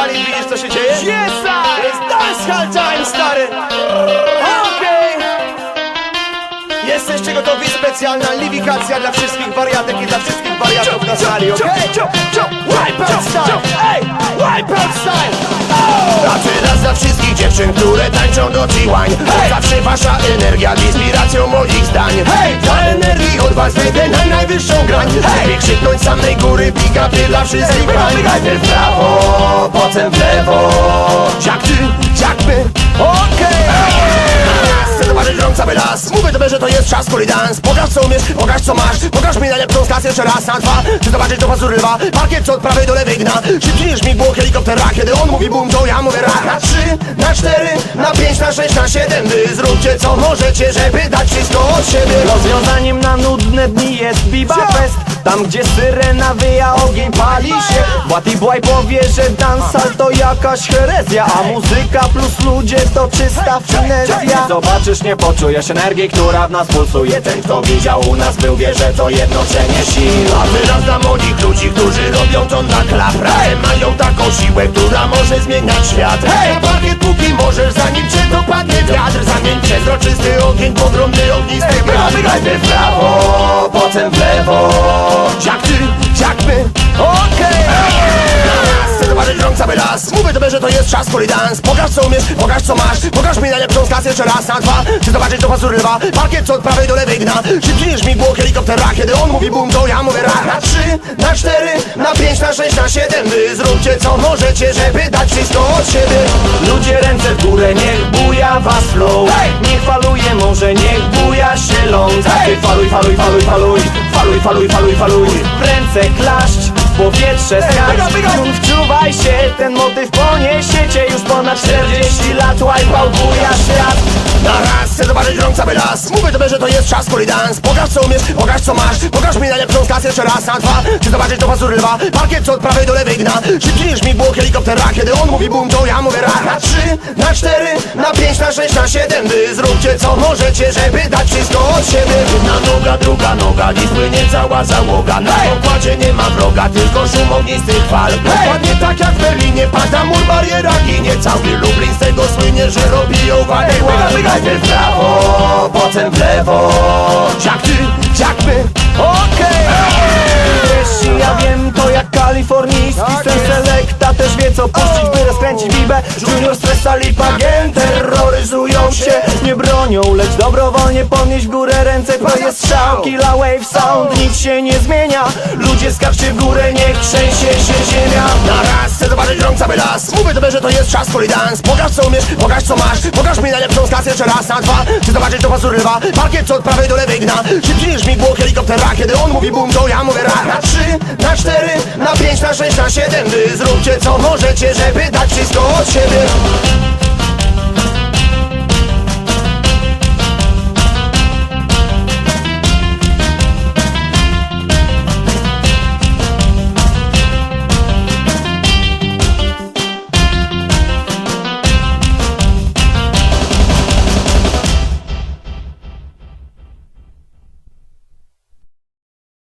sali, widzisz co się dzieje? Yes, To jest dancehall time, stary! Okej! Jesteście gotowi? Specjalna liwikacja dla wszystkich wariatek i dla wszystkich wariatów na sali, okej? Wipeout style! Ej! Wipeout style! A teraz dla wszystkich dziewczyn, które tańczą do Tiłań Hej! Zawsze wasza energia inspiracją moich zdań Hej! Dla energii od was wejdę na najwyższą grań Hej! Żeby krzyknąć samej góry pick-upy dla wszystkich biegaj! Najpierw w prawo, potem w lewo Jak ty, jak my Okej! Zobaczyć las Mówię tobie, że to jest czas kuli dance. Pokaż co umiesz, pokaż co masz. Pokaż mi najlepszą klasę jeszcze raz na dwa. Chcę zobaczyć to pazury lwa? Parkiet co od prawej do lewej gna. Szybciej niż mi było helikoptera Kiedy on mówi bum, to ja mówię raz Na trzy, na cztery, na pięć, na sześć, na siedem. Wy zróbcie co możecie, żeby dać wszystko od siebie. Rozwiązaniem na nudne dni jest Biba Fest Tam gdzie syrena wyja, ogień pali się. Błaty Boy powie, że dansal to jakaś herezja A muzyka plus ludzie to czysta finezja. Zobaczysz, nie poczujesz energii, która w nas pulsuje. Ten kto widział u nas był, wie, że to jednoczenie sił A wyraz dla młodych ludzi, którzy robią to na klap Razem mają taką siłę, która może zmieniać świat. Hej! Na parkiet póki możesz, prawo, potem w lewo. Jak ty, jak my? Okej! Chcę zobaczyć rąk cały las. Mówię tobie, że to jest czas kuli dance. Pokaż co umiesz, pokaż co masz. Pokaż mi najlepszą klasę jeszcze raz na dwa. Chcę zobaczyć to pazury lwa Parkiet co od prawej do lewej gna. Szybciej mi było helikoptera Kiedy on mówi bum, to ja mówię raz Na trzy, na cztery, na pięć, na sześć, na siedem. Wy zróbcie co możecie, żeby dać wszystko od siebie. Ludzie ręce w górę, niech buja was flow. Hej! Niech faluje morze, niech buja się ląd Hej! Ty faluj, faluj, faluj, faluj Faluj, faluj, faluj, faluj W ręce klaszcz, w powietrze skacz! Jun, wczuwaj się, ten motyw poniesiecie Już ponad 40 lat, wipeout buja świat Na raz chcę zobaczyć rąk cały las. Mówię tobie, że to jest czas kuli dance Pokaż co umiesz, pokaż co masz. Pokaż mi najlepszą klasę jeszcze raz na dwa. Chcę zobaczyć to pazury lwa. Parkiet co od prawej do lewej gna Szybciej niż mi było helikoptera Kiedy on mówi bum, to ja mówię raz Na trzy, na cztery, na pięć, na sześć, na siedem. Wy zróbcie co możecie, żeby dać wszystko od siebie. Jedna noga, druga noga Dziś płynie cała załoga. Na pokładzie nie ma wroga Tylko szum ognistych fal Dokładnie tak jak w Berlinie Pada mur, bariera ginie Cały Lublin z tego słynie, że robi owady Najpierw prawo, potem w lewo. Jak ty, jak my? Okej! Jeśli ja wiem to jak kalifornijski Tak selekta też wie co puścić by rozkręcić bibę. Junior stresa lipa gen terroryzują się. Nie bronią, lecz dobrowolnie podnieść w górę ręce To jest strzał, killa wave sound, nic się nie zmienia. Ludzie skarżcie w górę, niech się rąk cały las. Mówię tobie, że to jest czas kuli dance. Pokaż co umiesz, pokaż co masz. Pokaż mi najlepszą klasę jeszcze raz na dwa. Chcę zobaczyć to pazury lwa Parkiet co od prawej do lewej gna Szybciej niż mi było helikoptera? Kiedy on mówi bum, to ja mówię raz Na trzy, na cztery, na pięć, na sześć, na siedem. Wy zróbcie co możecie, żeby dać wszystko od siebie